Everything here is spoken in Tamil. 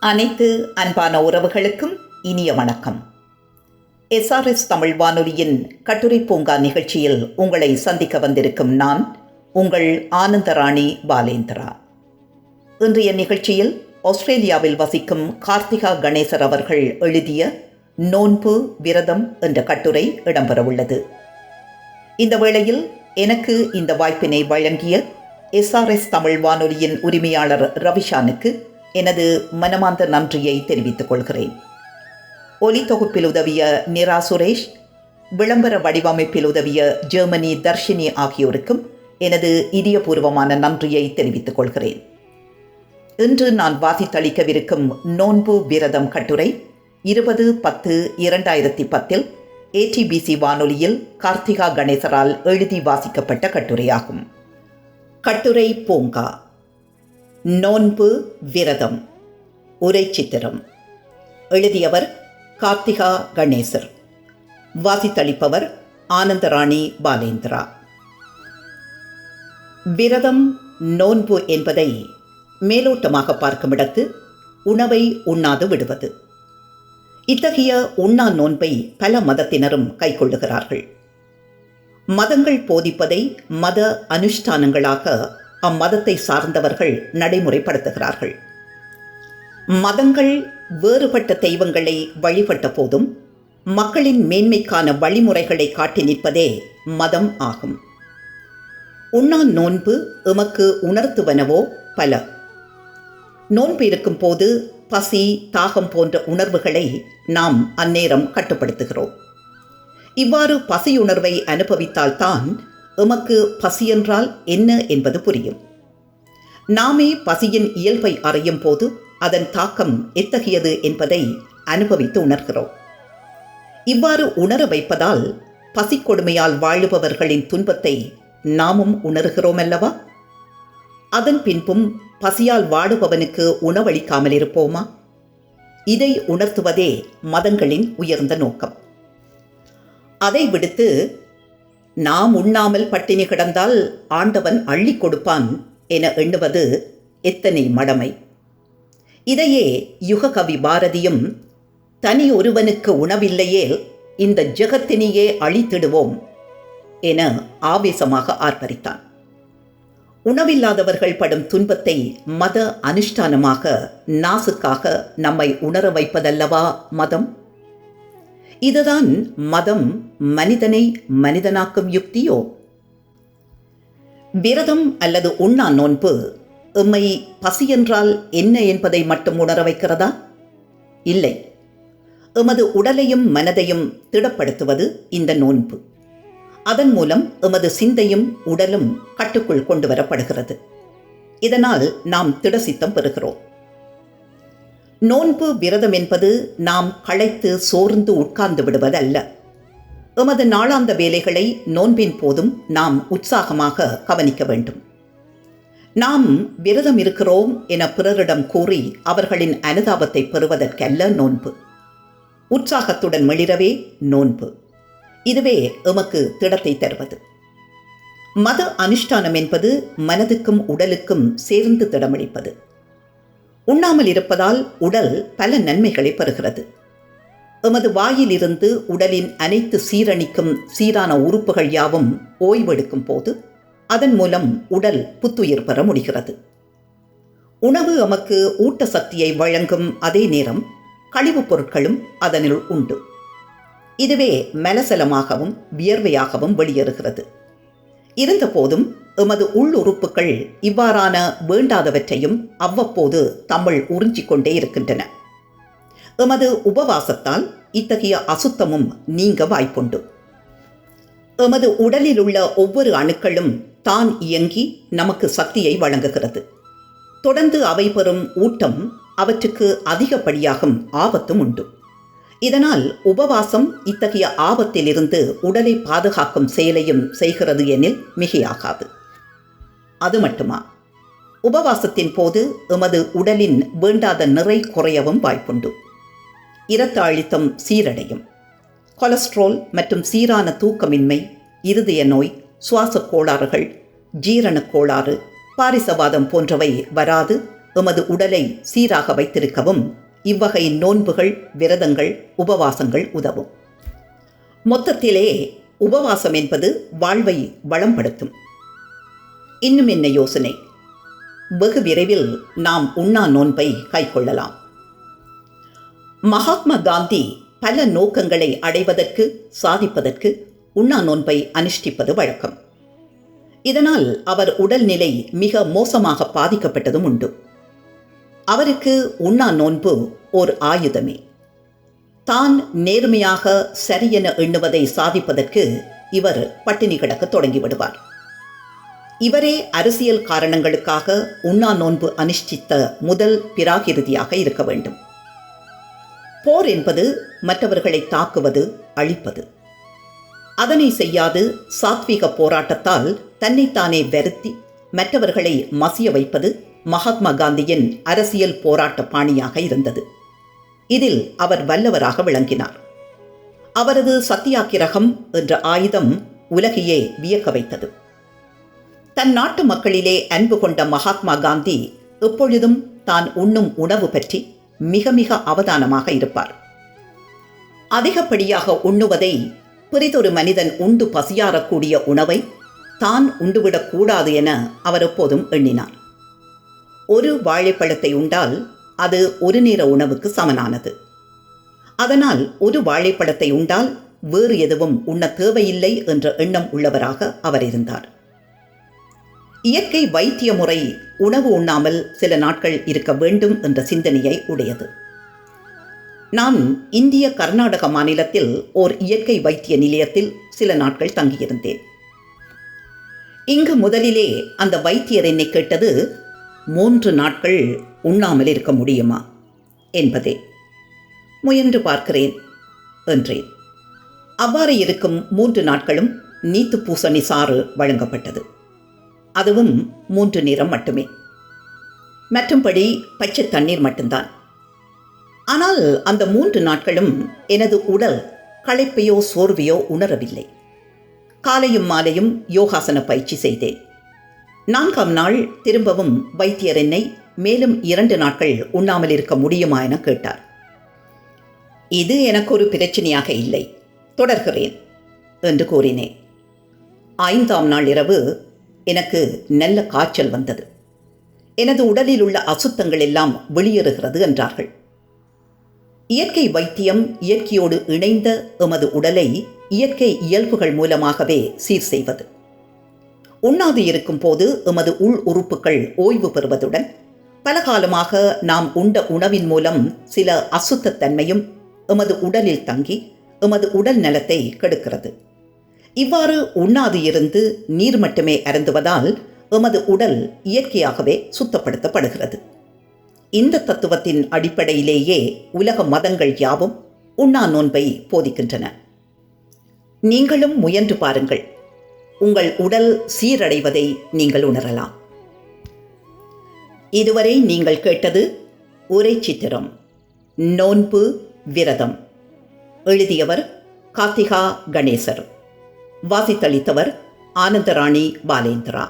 அனைத்து அன்பான உறவுகளுக்கும் இனிய வணக்கம். எஸ்ஆர்எஸ் தமிழ் வானொலியின் கட்டுரை பூங்கா நிகழ்ச்சியில் உங்களை சந்திக்க வந்திருக்கும் நான் உங்கள் ஆனந்தராணி பாலேந்திரா. இன்றைய நிகழ்ச்சியில் ஆஸ்திரேலியாவில் வசிக்கும் கார்த்திகா கணேசர் அவர்கள் எழுதிய நோன்பு விரதம் என்ற கட்டுரை இடம்பெறவுள்ளது இந்த வேளையில் எனக்கு இந்த வாய்ப்பினை வழங்கிய எஸ்ஆர்எஸ் தமிழ் வானொலியின் உரிமையாளர் ரவிஷானுக்கு எனது மனமார்ந்த நன்றியை தெரிவித்துக் கொள்கிறேன். ஒலி தொகுப்பில் உதவிய நிரா சுரேஷ் விளம்பர வடிவமைப்பில் உதவிய ஜெர்மனி தர்ஷினி ஆகியோருக்கும் எனது இதயபூர்வமான நன்றியை தெரிவித்துக் கொள்கிறேன். இன்று நான் வாசித்தளிக்கவிருக்கும் நோன்பு விரதம் கட்டுரை இருபது பத்து இரண்டாயிரத்தி பத்தில் ஏடிபிசி வானொலியில் கார்த்திகா கணேசரால் எழுதி வாசிக்கப்பட்ட கட்டுரையாகும். கட்டுரை பூங்கா. நோன்பு விரதம். உரை சித்திரம். எழுதியவர் கார்த்திகா கணேசர். வாசித்தளிப்பவர் ஆனந்தராணி பாலேந்திரா. விரதம் நோன்பு என்பதை மேலோட்டமாக பார்க்குமிடத்து உணவை உண்ணாது விடுவது. இத்தகைய உண்ணா நோன்பை பல மதத்தினரும் கைக்கொள்ளுகிறார்கள். மதங்கள் போதிப்பதை மத அனுஷ்டானங்களாக அம்மதத்தை சார்ந்தவர்கள் நடைமுறைப்படுத்துகிறார்கள். மதங்கள் வேறுபட்ட தெய்வங்களை வழிபட்ட போதும் மக்களின் மேன்மைக்கான வழிமுறைகளை காட்டி நிற்பதே மதம் ஆகும். உண்ணா நோன்பு எமக்கு உணர்த்துவனவோ பல. நோன்பு இருக்கும் போது பசி தாகம் போன்ற உணர்வுகளை நாம் அந்நேரம் கட்டுப்படுத்துகிறோம். இவ்வாறு பசியுணர்வை அனுபவித்தால்தான் எமக்கு பசியென்றால் என்ன என்பது புரியும். நாமே பசியின் இயல்பை அறியும் போது அதன் தாக்கம் எத்தகையது என்பதை அனுபவித்து உணர்கிறோம். இவ்வாறு உணர வைப்பதால் பசிக்கொடுமையால் வாழுபவர்களின் துன்பத்தை நாமும் உணர்கிறோம் அல்லவா அதன் பின்பும் பசியால் வாடுபவனுக்கு உணவளிக்காமல் இருப்போமா? இதை உணர்த்துவதே மதங்களின் உயர்ந்த நோக்கம். அதை விடுத்து நாம் உண்ணாமல் பட்டினி கிடந்தால் ஆண்டவன் அள்ளி கொடுப்பான் என எண்ணுவது எத்தனை மடமை. இதையே யுககவி பாரதியும் தனி ஒருவனுக்கு உணவில்லையே இந்த ஜெகத்தினையே அழித்திடுவோம் என ஆவேசமாக ஆர்ப்பரித்தான். உணவில்லாதவர்கள் படும் துன்பத்தை மத அனுஷ்டானமாக நாசுக்காக நம்மை உணர வைப்பதல்லவா மதம்? இதுதான் மதம் மனிதனை மனிதனாக்கும் யுக்தியோ? விரதம் அல்லது உண்ணா நோன்பு எம்மை பசி என்றால் என்ன என்பதை மட்டும் உணர வைக்கிறதா? இல்லை. எமது உடலையும் மனதையும் திடப்படுத்துவது இந்த நோன்பு. அதன் மூலம் எமது சிந்தையும் உடலும் கட்டுக்குள் கொண்டு வரப்படுகிறது. இதனால் நாம் திடசித்தம் பெறுகிறோம். நோன்பு விரதம் என்பது நாம் களைத்து சோர்ந்து உட்கார்ந்து விடுவதல்ல. எமது நாளாந்த வேலைகளை நோன்பின் போதும் நாம் உற்சாகமாக கவனிக்க வேண்டும். நாம் விரதம் இருக்கிறோம் என பிறரிடம் கூறி அவர்களின் அனுதாபத்தை பெறுவதற்கல்ல நோன்பு. உற்சாகத்துடன் மிளிரவே நோன்பு. இதுவே எமக்கு திடத்தை தருவது. மத அனுஷ்டானம் என்பது மனதுக்கும் உடலுக்கும் சேர்ந்து திடமளிப்பது. உண்ணாமல் இருப்பதால் உடல் பல நன்மைகளை பெறுகிறது. எமது வாயிலிருந்து உடலின் அனைத்து சீரணிக்கும் சீரான உறுப்புகள் யாவும் ஓய்வெடுக்கும் போது அதன் மூலம் உடல் புத்துயிர் பெற முடிகிறது. உணவு எமக்கு ஊட்ட சக்தியை வழங்கும் அதே நேரம் கழிவுப் பொருட்களும் அதனில் உண்டு. இதுவே மலசலமாகவும் வியர்வையாகவும் வெளியேறுகிறது. இருந்தபோதும் எமது உள்ளுறுப்புகள் இவ்வாறான வேண்டாதவற்றையும் அவ்வப்போது தமிழ் உறிஞ்சிக் கொண்டே இருக்கின்றன. எமது உபவாசத்தால் இத்தகைய அசுத்தமும் நீங்க வாய்ப்புண்டு. எமது உடலில் உள்ள ஒவ்வொரு அணுக்களும் தான் இயங்கி நமக்கு சக்தியை வழங்குகிறது. தொடர்ந்து அவை பெறும் ஊட்டம் அவற்றுக்கு அதிகப்படியாகும் ஆபத்தும் உண்டு. இதனால் உபவாசம் இத்தகைய ஆபத்திலிருந்து உடலை பாதுகாக்கும் செயலையும் செய்கிறது எனில் மிகையாகாது. அது மட்டுமா? உபவாசத்தின் போது எமது உடலின் வேண்டாத நிறை குறையவும் வாய்ப்புண்டு. இரத்த அழுத்தம் சீரடையும். கொலஸ்ட்ரால் மற்றும் சீரான தூக்கமின்மை இருதய நோய் சுவாசக் கோளாறுகள் ஜீரணக் கோளாறு பாரிசவாதம் போன்றவை வராது எமது உடலை சீராக வைத்திருக்கவும் இவ்வகை நோன்புகள் விரதங்கள் உபவாசங்கள் உதவும். மொத்தத்திலே உபவாசம் என்பது வாழ்வை வளம்படுத்தும். இன்னும் என்ன யோசனை? வெகு விரைவில் நாம் உண்ணா நோன்பை கைக்கொள்ளலாம். மகாத்மா காந்தி பல நோக்கங்களை அடைவதற்கு சாதிப்பதற்கு உண்ணா நோன்பை அனுஷ்டிப்பது வழக்கம். இதனால் அவர் உடல்நிலை மிக மோசமாக பாதிக்கப்பட்டதும் உண்டு. அவருக்கு உண்ணா நோன்பு ஓர் ஆயுதமே. தான் நேர்மையாக சரியென எண்ணுவதை சாதிப்பதற்கு இவர் பட்டினி கிடக்க தொடங்கிவிடுவார் இவரே அரசியல் காரணங்களுக்காக உண்ணா நோன்பு அனுஷ்டித்த முதல் பிராகிருதியாக இருக்க வேண்டும். போர் என்பது மற்றவர்களை தாக்குவது அழிப்பது. அதனை செய்யாது சாத்வீக போராட்டத்தால் தன்னைத்தானே வருத்தி மற்றவர்களை மசிய வைப்பது மகாத்மா காந்தியின் அரசியல் போராட்ட பாணியாக இருந்தது. இதில் அவர் வல்லவராக விளங்கினார். அவரது சத்தியாகிரகம் என்ற ஆயுதம் உலகையே வியக்க வைத்தது. தன் நாட்டு மக்களிலே அன்பு கொண்ட மகாத்மா காந்தி எப்பொழுதும் தான் உண்ணும் உணவு பற்றி மிக மிக அவதானமாக இருப்பார். அதிகப்படியாக உண்ணுவதை பிறிதொரு மனிதன் உண்டு பசியாறக்கூடிய உணவை தான் உண்டுவிடக்கூடாது என அவர் எப்போதும் எண்ணினார். ஒரு வாழைப்பழத்தை உண்டால் அது ஒரு நேர உணவுக்கு சமனானது. அதனால் ஒரு வாழைப்பழத்தை உண்டால் வேறு எதுவும் உண்ண தேவையில்லை என்ற எண்ணம் உள்ளவராக அவர் இருந்தார். இயற்கை வைத்திய முறை உணவு உண்ணாமல் சில நாட்கள் இருக்க வேண்டும் என்ற சிந்தனையை உடையது. நான் இந்திய கர்நாடக மாநிலத்தில் ஓர் இயற்கை வைத்திய நிலையத்தில் சில நாட்கள் தங்கியிருந்தேன். இங்கு முதலிலே அந்த வைத்தியர் என்னை கேட்டது மூன்று நாட்கள் உண்ணாமல் இருக்க முடியுமா? என்பதே. முயன்று பார்க்கிறேன் என்றேன். அவ்வாறு இருக்கும் மூன்று நாட்களும் நீத்து பூசணி சாறு வழங்கப்பட்டது. அதுவும் மூன்று நிறம் மட்டுமே. மற்றும்படி பச்சை தண்ணீர் மட்டும்தான். ஆனால் அந்த மூன்று நாட்களும் எனது உடல் களைப்பையோ சோர்வையோ உணரவில்லை. காலையும் மாலையும் யோகாசன பயிற்சி செய்தேன். நான்காம் நாள் திரும்பவும் வைத்தியர் என்னை மேலும் இரண்டு நாட்கள் உண்ணாமல் இருக்க முடியுமா என கேட்டார். இது எனக்கு ஒரு பிரச்சனையாக இல்லை. தொடர்கிறேன் என்று கூறினேன். ஐந்தாம் நாள் இரவு எனக்கு நல்ல காய்ச்சல் வந்தது. எனது உடலில் உள்ள அசுத்தங்கள் எல்லாம் வெளியேறுகிறது என்றார்கள். இயற்கை வைத்தியம் இயற்கையோடு இணைந்த எமது உடலை இயற்கை இயல்புகள் மூலமாகவே சீர் செய்வது. உண்ணாது இருக்கும் போது எமது உள் உறுப்புகள் ஓய்வு பெறுவதுடன் பல காலமாக நாம் உண்ட உணவின் மூலம் சில அசுத்தத்தன்மையும் எமது உடலில் தங்கி எமது உடல் நலத்தை கெடுக்கிறது. இவ்வாறு உண்ணாது இருந்து நீர் மட்டுமே அருந்துவதால் எமது உடல் இயற்கையாகவே சுத்தப்படுத்தப்படுகிறது. இந்த தத்துவத்தின் அடிப்படையிலேயே உலக மதங்கள் யாவும் உண்ணா நோன்பை போதிக்கின்றன. நீங்களும் முயன்று பாருங்கள். உங்கள் உடல் சீரடைவதை நீங்கள் உணரலாம். இதுவரை நீங்கள் கேட்டது உரை சித்திரம் நோன்பு விரதம். எழுதியவர் கார்த்திகா கணேசர். வாசித்தளித்தவர் ஆனந்தராணி பாலேந்திரா.